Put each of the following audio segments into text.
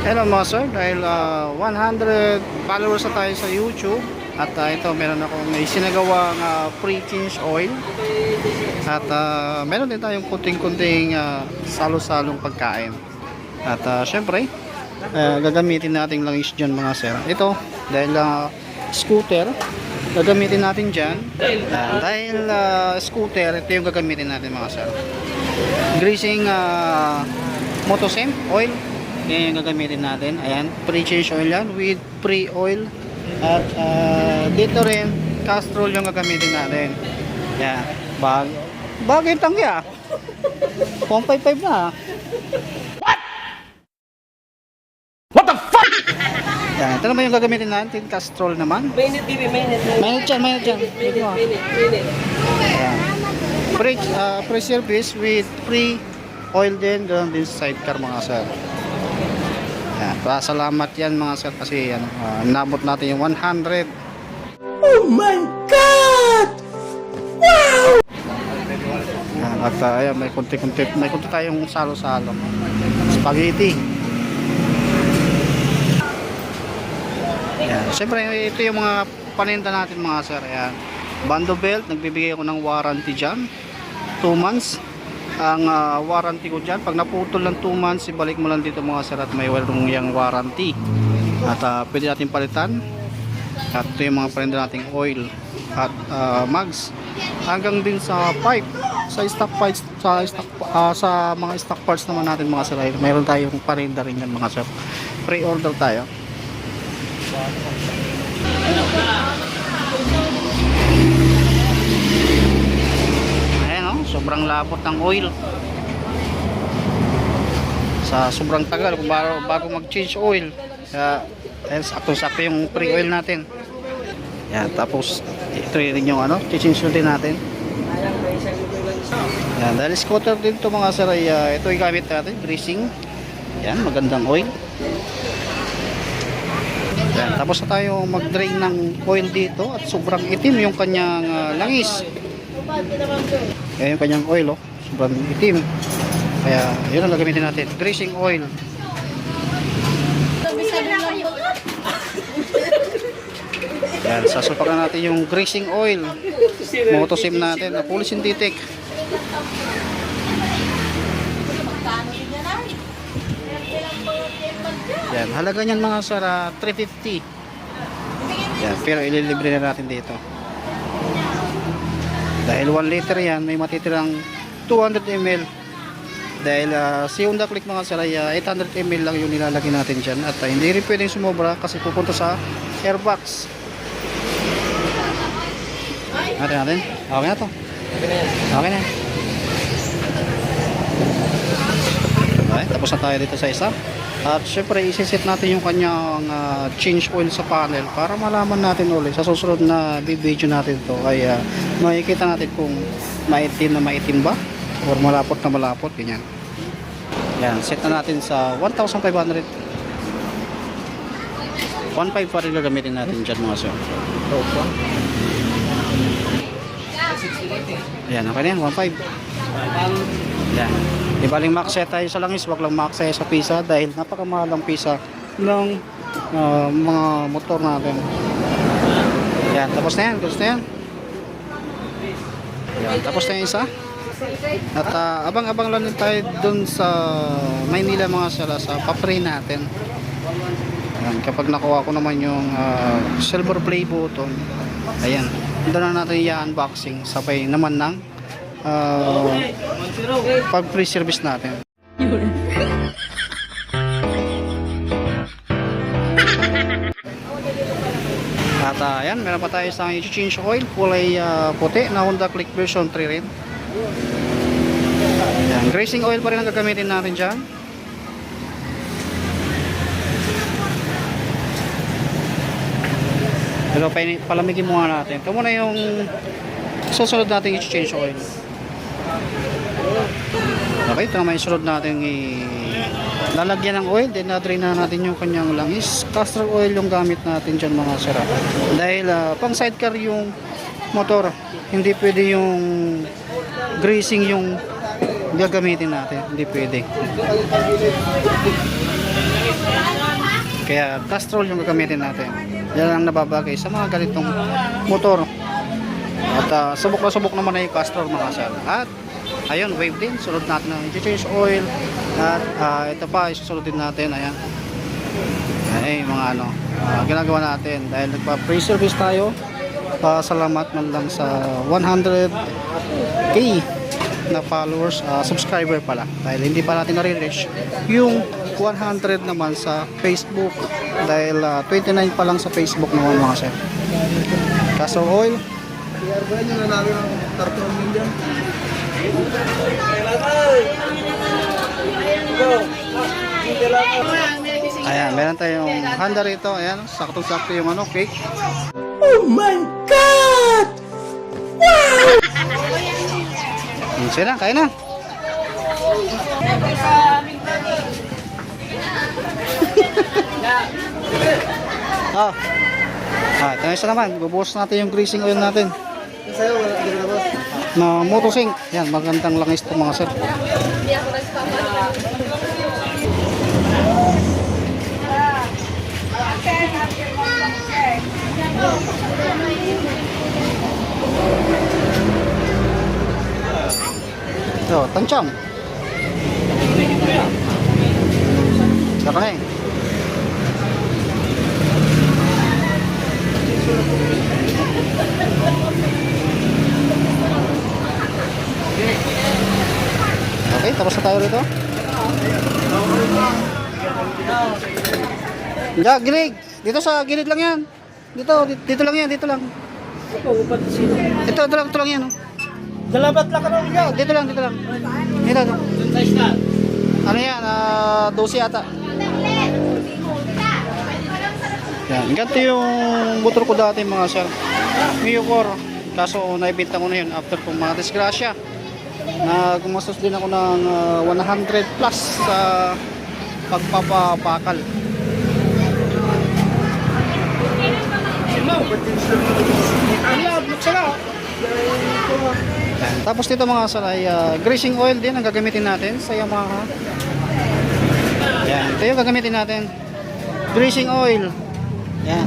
Hello mga sir, dahil ah, 100 followers na tayo sa YouTube. At ah, ito meron ako may sinagawang ah, pre-change oil. At ah, meron din tayong kunting-kunting ah, salo-salong pagkain. At ah, syempre ah, gagamitin natin lang is dyan mga sir. Ito dahil ah, scooter gagamitin natin dyan. Ah, dahil ah, scooter ito yung gagamitin natin mga sir. Greasing uh, motosim oil yan yung gagamitin natin ayan pre-change oil yan with pre-oil at uh, dito rin castrol yung gagamitin natin yan bag bagay tanggi ah 155 na ah. What the fuck? yan ito naman yung gagamitin natin castrol naman Minute, baby, minute. mainit dyan mainit dyan Dito, ah. Minute, minute. Ayan. Pre, uh, pre-service with free oil din, ganoon din sa sidecar mga sir. Ayan. Pasalamat yan mga sir kasi ano, uh, nabot natin yung 100. Oh my god! Ayan. At uh, ayan, may kunti-kunti, may kunti tayong salo-salo. Spaghetti. Ayan. Siyempre, ito yung mga paninda natin mga sir. Ayan. Bando belt, nagbibigay ako ng warranty dyan. 2 months. Ang ah, warranty ko dyan, pag naputol ng 2 months, ibalik mo lang dito mga sir at may warong yung warranty. At ah, pwede natin palitan. At ito yung mga paninda nating oil at ah, mags. Hanggang din sa pipe sa stock parts sa stock ah, sa mga stock parts naman natin mga sir ay mayroon tayong parinda rin yan mga sir pre-order tayo sobrang lapot ng oil sa sobrang tagal bago, bago mag change oil kaya ayan, sakto sakto yung pre-oil natin yan tapos ito rin yung ano change din natin yan, dahil scooter din to mga sir ay ah, ito yung gamit natin, greasing. Yan, magandang oil. Yan, tapos na tayo mag-drain ng oil dito at sobrang itim yung kanyang ah, langis. Yan yung kanyang oil, oh. sobrang itim. Kaya yun ang gagamitin natin, greasing oil. Yan, sasupakan natin yung greasing oil. Motosim natin, na fully synthetic. Yan, halaga niyan mga sir, ah, 350. Yan, pero ililibre na natin dito. Dahil 1 liter yan, may matitirang 200 ml. Dahil uh, si Honda Click mga sir ay ah, 800 ml lang yung nilalagay natin dyan. At ah, hindi rin pwedeng sumobra kasi pupunta sa airbox. Natin natin. Okay na to. Okay na. Okay, tapos na tayo dito sa isa. At syempre, isisit natin yung kanyang ah, change oil sa panel para malaman natin ulit sa susunod na video natin to ay ah, makikita natin kung maitim na maitim ba or malapot na malapot, ganyan. Yan, set na natin sa 1,500. 1.5 pa rin gagamitin natin dyan mga sir. Ayan, okay na yan, 1.5. Yan. Di baling makse tayo sa langis, wag lang makse sa pisa dahil napakamahal ang pisa ng ah, mga motor natin. Yan, tapos na yan, tapos na yan. Yan, tapos na yung isa. At ah, abang-abang lang din tayo dun sa Maynila mga sala sa papray natin. Yan, kapag nakuha ko naman yung ah, silver play button, ayan, doon na natin i-unboxing sabay naman ng ah, pag free service natin. At uh, yan, meron pa tayo sa change oil, kulay ah, puti na Honda Click version 3 rin. Yan, grazing oil pa rin ang gagamitin natin dyan. Pero pa- palamigin muna natin. Ito muna yung susunod natin i-change oil. Okay, ito naman yung sunod natin i lalagyan ng oil, then na-drain na natin yung kanyang langis. Castor oil yung gamit natin dyan mga sira. Dahil ah, pang sidecar yung motor, hindi pwede yung greasing yung gagamitin natin. Hindi pwede. Kaya Castrol yung gagamitin natin. Yan ang nababagay sa mga ganitong motor. At ah, subok na subok naman na yung Castrol mga sir. At ayun, wave din. Sunod natin ng change oil. At ah, ito pa, isusunod din natin. Ayan. Ay, mga ano, ah, ginagawa natin. Dahil nagpa-pre-service tayo. Pasalamat man lang sa 100k na followers, ah, subscriber pala. Dahil hindi pa natin nare-reach yung 100 naman sa Facebook. Dahil ah, 29 pa lang sa Facebook naman mga sir. Castor Oil, Ayan, meron tayong handa rito. Ayan, saktong-sakto yung ano, cake. Oh my God! Hmm, Sige na, kaya na. ah. Ah, ito na isa naman. Bubuhos natin yung greasing oil natin. Na motosing. Yan, magandang langis ito mga sir. Ito, tansyam. Saka na eh. Okay, tapos na tayo rito. Ya, gilig. Dito sa gilid lang yan. Dito, dito, dito lang yan, dito lang. Ito, ito lang, ito lang yan. Oh. Dalabat lang ka ulit. Dito lang, dito lang. Dito, dito. Ano yan? Ah, 12 ata. Yan. Ganito yung motor ko dati mga sir. Mio. Kaso naibenta ko na yun after kong mga disgrasya. Na gumastos din ako ng ah, 100 plus sa pagpapapakal. Yan. Tapos dito mga sir ay ah, greasing oil din ang gagamitin natin sa Yamaha. Yan. Ito yung gagamitin natin. Greasing oil. Yan.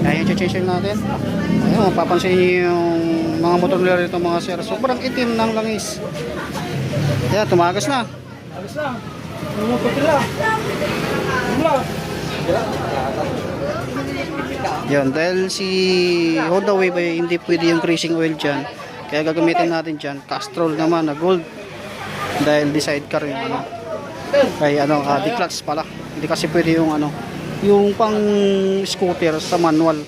Yan yung change natin. Ayun, mapapansin yung mga motor nila rito mga sir. Sobrang itim ng langis. Yan, tumagas na. Alis na. Nila. Wala. Yun, dahil si Honda Wave ay hindi pwede yung greasing oil dyan. Kaya gagamitin natin dyan, Castrol naman na gold. Dahil di sidecar yung ano. Ay ano, uh, di clutch pala. Hindi kasi pwede yung ano, yung pang scooter sa manual.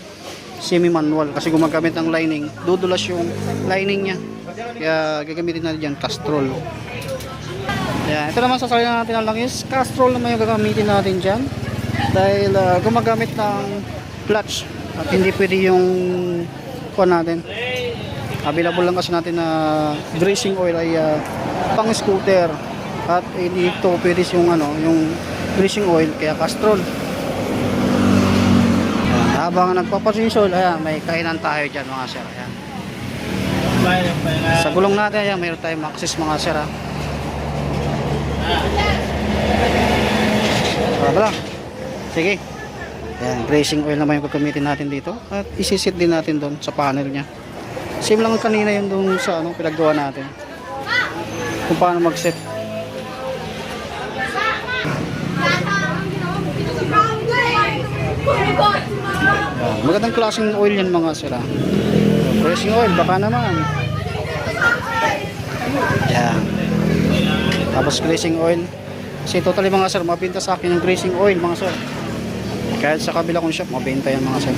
Semi-manual. Kasi gumagamit ng lining. Dudulas yung lining niya. Kaya gagamitin natin dyan, Castrol. Yan, ito naman sasalina natin ang langis. Castrol naman yung gagamitin natin dyan. Dahil ah, gumagamit ng clutch. At hindi pwede yung kuha natin. Available lang kasi natin na greasing oil ay ah, pang scooter. At hindi ito pwede yung ano, yung greasing oil kaya Castrol. Habang nagpapasinsol, ayan, may kainan tayo dyan mga sir. Ayan. Sa gulong natin, ayan, mayroon tayong access mga sir. ah. Para ba lang? Sige. Ayan, grazing oil naman yung gagamitin natin dito. At isisit din natin doon sa panel niya. Same lang kanina yung doon sa ano, pinaggawa natin. Kung paano mag-set. Magandang klaseng oil yan mga sira. Grazing oil, baka naman. Ayan. Tapos grazing oil. Kasi totally mga sir, mabinta sa akin yung grazing oil mga sir. Kahit sa kabila kong shop, mabenta yan mga sir.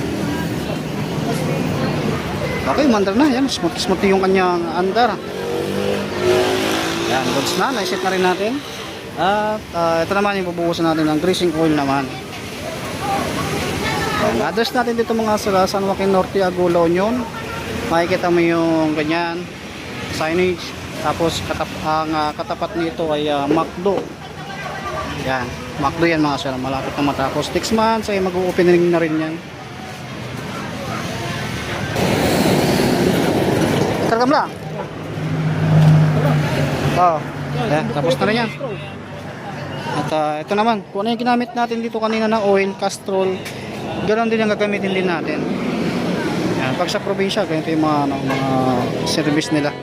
Okay, mandar na. Yan, smooth, smooth yung kanyang andar. Yan, goods na. Naiset na rin natin. At ah, ito naman yung bubuhusan natin ng greasing oil naman. Address natin dito mga ah, San Joaquin Norte, Agulo, Union. Makikita mo yung ganyan, signage. Tapos katap ang ah, katapat nito ay ah, McDo. Yan, McDo yan mga sir, malapit na matapos. Next month ay mag-opening na rin yan. Kargam lang. Oh. Yan, tapos na rin yan. At ah, ito naman, kung ano yung ginamit natin dito kanina na oil, castrol, ganoon din ang gagamitin din natin. Yan, pag sa probinsya, ganito yung mga, ano, mga service nila.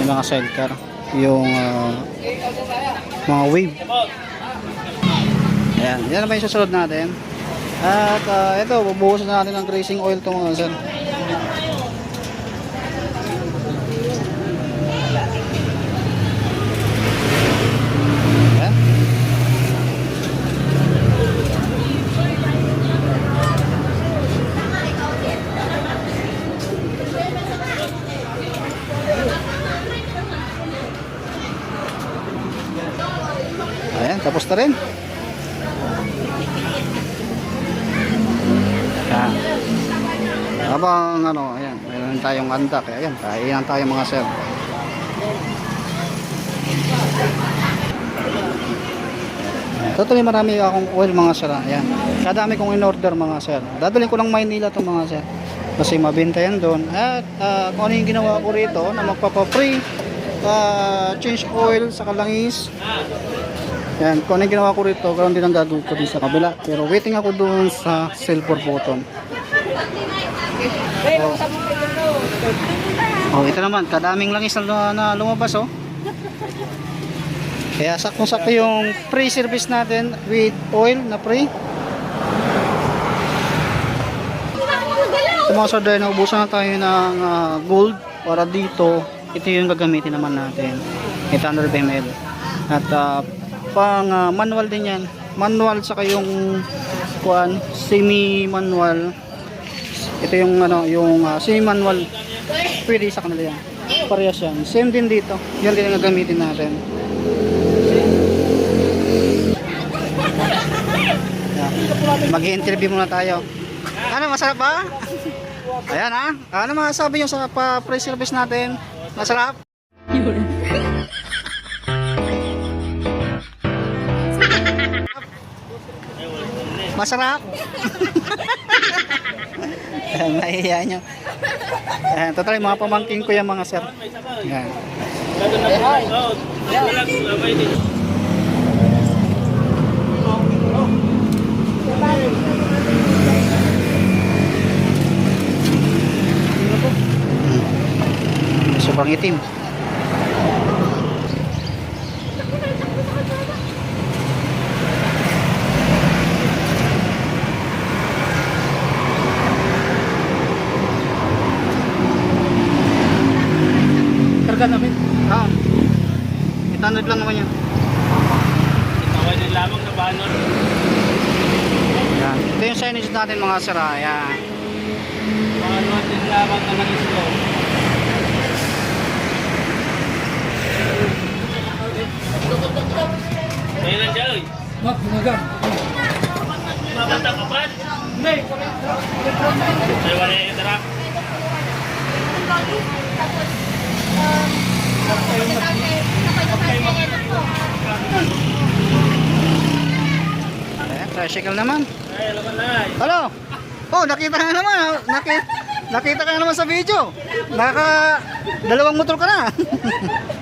Yung mga sidecar. Yung ah, mga wave. Ayan, yan naman yung susunod natin. At ah, ito, bubuhusan na natin ng grazing oil to mga sir. Tapos na rin. Yan. Habang ano, ayan, meron tayong andak. Ayan, kainan tayo mga sir. Totally marami akong oil mga sir. ah. Ayan. Kadami kong in-order mga sir. Dadalhin ko lang Maynila to mga sir. Kasi mabenta yan doon. At ah, kung ano yung ginawa ko rito na magpapa-free ah, change oil sa kalangis. Yan, kung ano ginawa ko rito, ganoon din ang gagawin ko din sa kabila. Pero waiting ako doon sa silver button. Oh, ito naman, kadaming langis na, na lumabas oh. Kaya saktong-sakto yung free service natin with oil na free. Sa mga sardine, naubusan na tayo ng ah, gold para dito. Ito yung gagamitin naman natin. 800 ml. At ah, pang ah, manual din yan. Manual saka yung kuan, semi-manual. Ito yung ano, yung ah, semi-manual. Pwede sa kanila yan. Parehas yan. Same din dito. Yan din ang gagamitin natin. Yan. Mag-i-interview muna tayo. Ano, masarap ba? Ayan ha. Ano masasabi nyo sa pa-free service natin? Masarap? Masarap? Nahihiya nyo. Ayan, totally mga pamangking ko yan mga sir. Ayan. Sobrang itim. Karga namin. Ah. 800 lang naman yan. Okay din lamang na banner. Yan. Ito yung signage natin mga sir. ah. Yan. Banner din lamang na nag-islo. Ayun lang dyan, oy. Mak, hinagang. Mabanta ka ba? Hindi. Ay, wala yung darap. Ayan, tricycle naman. Ay, alam na. Hello? Oh, nakita ka na naman. ah. Nakita, nakita ka na naman sa video. Naka dalawang motor ka na.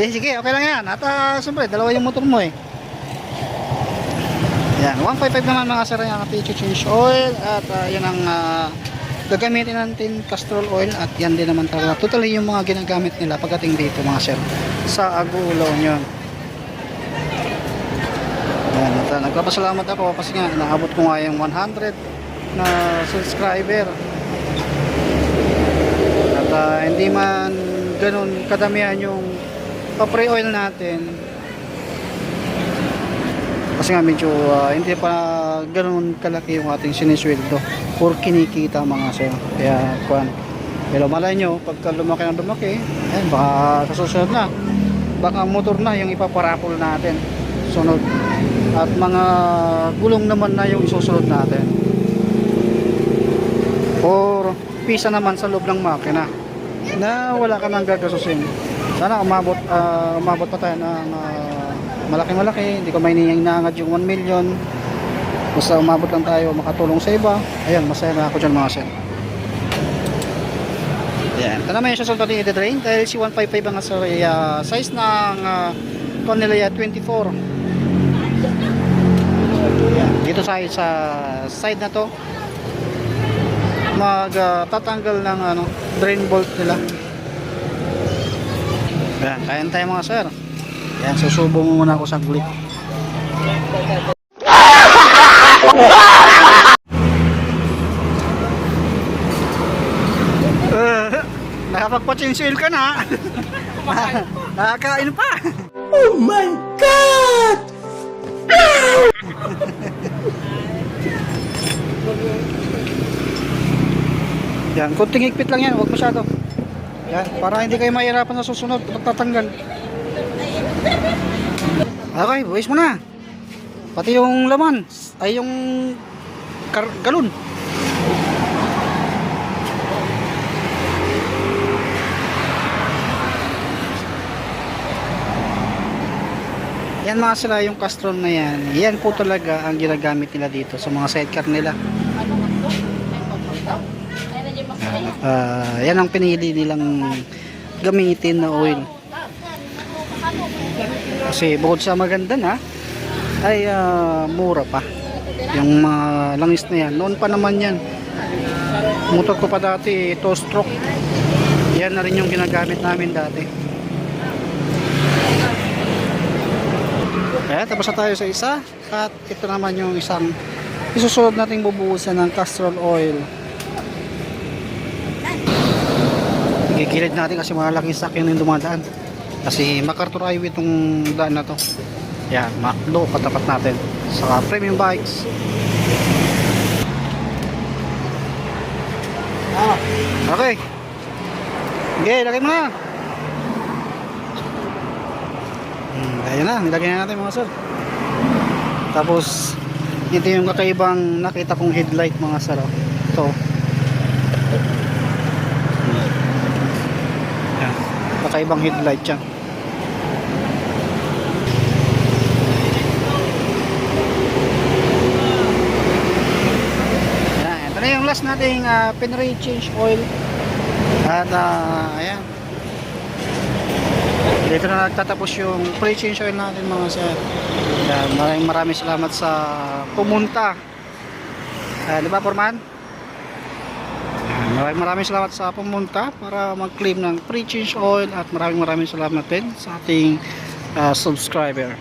sige, sige, okay lang yan. At uh, siyempre, dalawa yung motor mo eh. Yan, 155 naman mga sir yung PH change oil at ah, yan ang ah, gagamitin natin castrol oil at yan din naman talaga. Totally yung mga ginagamit nila pagdating dito mga sir sa Agulo nyo. Yan, at ah, nagpapasalamat ako kasi nga naabot ko nga yung 100 na subscriber. At ah, hindi man ganun kadamihan yung pa-pre oil natin. Kasi nga medyo ah, hindi pa ganoon kalaki yung ating sinisweldo. Or kinikita mga sir. Kaya kuan pero malay nyo pagka lumaki ng lumaki ayun baka kasusunod na baka motor na yung ipaparapol natin. Sunod. At mga gulong naman na yung isusunod natin. Or pisa naman sa loob ng makina. Na wala ka nang gagasusin sana umabot ah, umabot pa tayo ng ah, malaki malaki hindi ko may inaangad yung 1 million basta umabot lang tayo makatulong sa iba ayan masaya na ako dyan mga sen Ayan. Ito naman yung susunod natin i-drain dahil si 155 ang sa uh, size ng uh, Connelia 24. Ayan. Dito sa, sa side na to mag uh, tatanggal ng ano, drain bolt nila. Ayan, kayan tayo mga sir. Ayan, susubo muna ako saglit. Nakapagpa-chainsail ka na. Nakakain pa. Oh my God! Yan, kunting higpit lang yan, huwag masyado. Yan, para hindi kayo mahirapan sa susunod pagtatanggal. Okay, buwis mo na. Pati yung laman, ay yung galon. Yan mga sila yung Castrol na yan. Yan po talaga ang ginagamit nila dito sa mga sidecar nila. Ah, yan ang pinili nilang gamitin na oil. Kasi bukod sa maganda na, ay ah, mura pa. Yung mga langis na yan. Noon pa naman yan. Motor ko pa dati, two stroke. Yan na rin yung ginagamit namin dati. Kaya tapos na tayo sa isa. At ito naman yung isang isusunod nating bubuhusan ng castrol oil. Gigilid natin kasi malaking sakyan yung dumadaan. Kasi MacArthur itong daan na to. Yan, Macdo katapat natin. Sa premium bikes. Okay. Okay, lagay mo na. Hmm, ayan na, nilagay na natin mga sir. Tapos, ito yung kakaibang nakita kong headlight mga sir. oh. Ito. Kakaibang headlight yan. Ito na yung last nating uh, Penray change oil. At ah, ayan. Dito na nagtatapos yung pre-change oil natin mga sir. Yan. Maraming maraming salamat sa pumunta. Ah, di ba, Forman? Maraming maraming salamat sa pumunta para mag-claim ng pre-change oil at maraming maraming salamat din sa ating ah, subscriber.